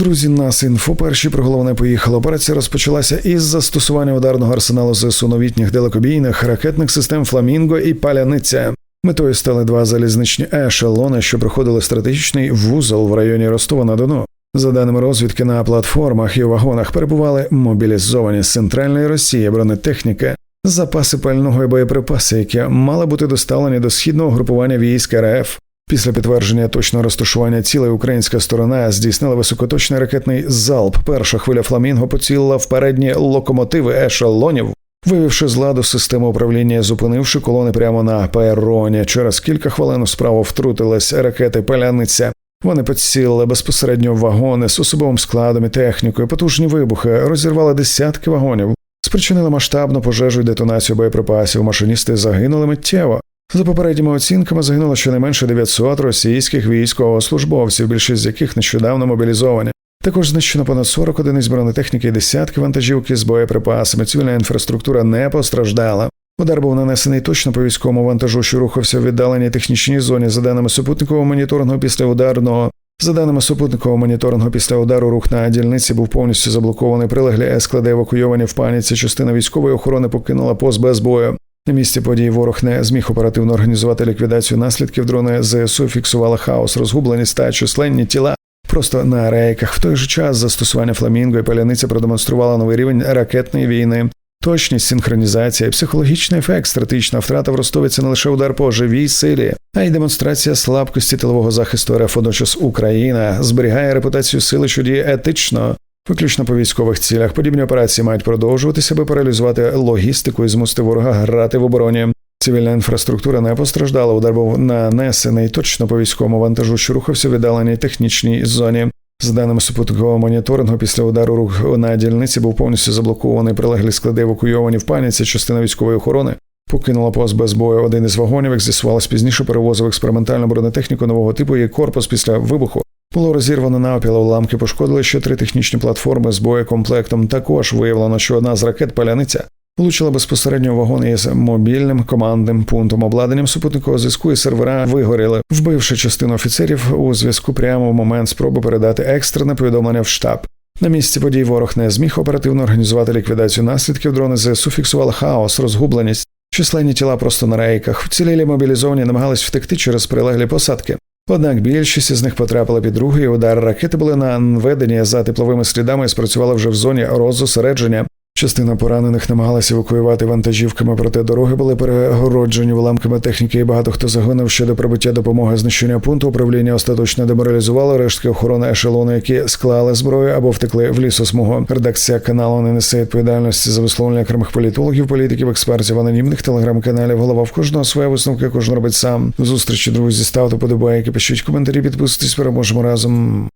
Друзі, нас інфо перші про головне поїхало. Операція розпочалася із застосування ударного арсеналу ЗСУ новітніх далекобійних ракетних систем Фламінго і Паляниця. Метою стали два залізничні ешелони, що проходили стратегічний вузол в районі Ростова на Дону. За даними розвідки, на платформах і вагонах перебували мобілізовані з центральної Росії бронетехніка, запаси пального і боєприпаси, які мали бути доставлені до східного групування військ РФ. Після підтвердження точного розташування цілей українська сторона здійснила високоточний ракетний залп. Перша хвиля фламінго поцілила в передні локомотиви ешелонів, вивівши з ладу систему управління, зупинивши колони прямо на пероні. Через кілька хвилин у справу втрутились ракети Паляниця. Вони поцілили безпосередньо вагони з особовим складом і технікою. Потужні вибухи розірвали десятки вагонів, спричинили масштабну пожежу і детонацію боєприпасів. Машиністи загинули миттєво. За попередніми оцінками загинуло щонайменше 900 російських військовослужбовців, більшість з яких нещодавно мобілізовані. Також знищено понад 40 одиниць бронетехніки і десятки вантажівки з боєприпасами. Цивільна інфраструктура не постраждала. Удар був нанесений точно по військовому вантажу, що рухався в віддаленій технічній зоні. За даними супутникового моніторингу після ударного. За даними супутникового моніторингу, після удару рух на дільниці був повністю заблокований. Прилеглі склади евакуйовані в паніці. Частина військової охорони покинула пост без бою. На місці події ворог не зміг оперативно організувати ліквідацію наслідків. Дрони ЗСУ фіксували хаос, розгубленість та численні тіла. Просто на рейках в той же час застосування фламінго і паляниця продемонструвало новий рівень ракетної війни. Точність, синхронізація, психологічний ефект, стратегічна втрата в Ростові це не лише удар по живій силі, а й демонстрація слабкості тилового захисту РФ. Водночас Україна зберігає репутацію сили, що діє етично, виключно по військових цілях. Подібні операції мають продовжуватися, аби паралізувати логістику і змусити ворога грати в обороні. Цивільна інфраструктура не постраждала. Удар був нанесений точно по військовому вантажу, що рухався в віддаленій технічній зоні. За даними супутникового моніторингу, після удару рух на дільниці був повністю заблокований. Прилеглі склади евакуйовані в паніці. Частина військової охорони покинула пост без бою. Один із вагонів, як з'ясувалось пізніше, перевозив експериментальну бронетехніку нового типу. Її корпус після вибуху було розірвано навпіл. Уламки пошкодили ще три технічні платформи з боєкомплектом. Також виявлено, що одна з ракет паляниця влучила безпосередньо вагон із мобільним командним пунктом. Обладнанням супутникового зв'язку і сервера вигоріли, вбивши частину офіцерів у зв'язку прямо в момент спроби передати екстрене повідомлення в штаб. На місці подій ворог не зміг оперативно організувати ліквідацію наслідків. Дрони ЗСУ фіксували хаос, розгубленість, численні тіла просто на рейках. Вцілілі мобілізовані намагались втекти через прилеглі посадки. Однак більшість із них потрапила під другий удар. Ракети були наведені за тепловими слідами і спрацювали вже в зоні розосередження. Частина поранених намагалася евакуювати вантажівками, проте дороги були перегороджені уламками техніки, і багато хто загинув щодо прибуття допомоги знищення пункту. Управління остаточно деморалізувало рештки охорони ешелону, які склали зброю або втекли в лісосмугу. Редакція каналу не несе відповідальності за висловлення окремих політологів, політиків, експертів, анонімних телеграм-каналів. Голова в кожного своя висновка, кожен робить сам. Зустрічі, друзі, ставте подобайки, пишіть коментарі, підписуйтесь, переможемо разом.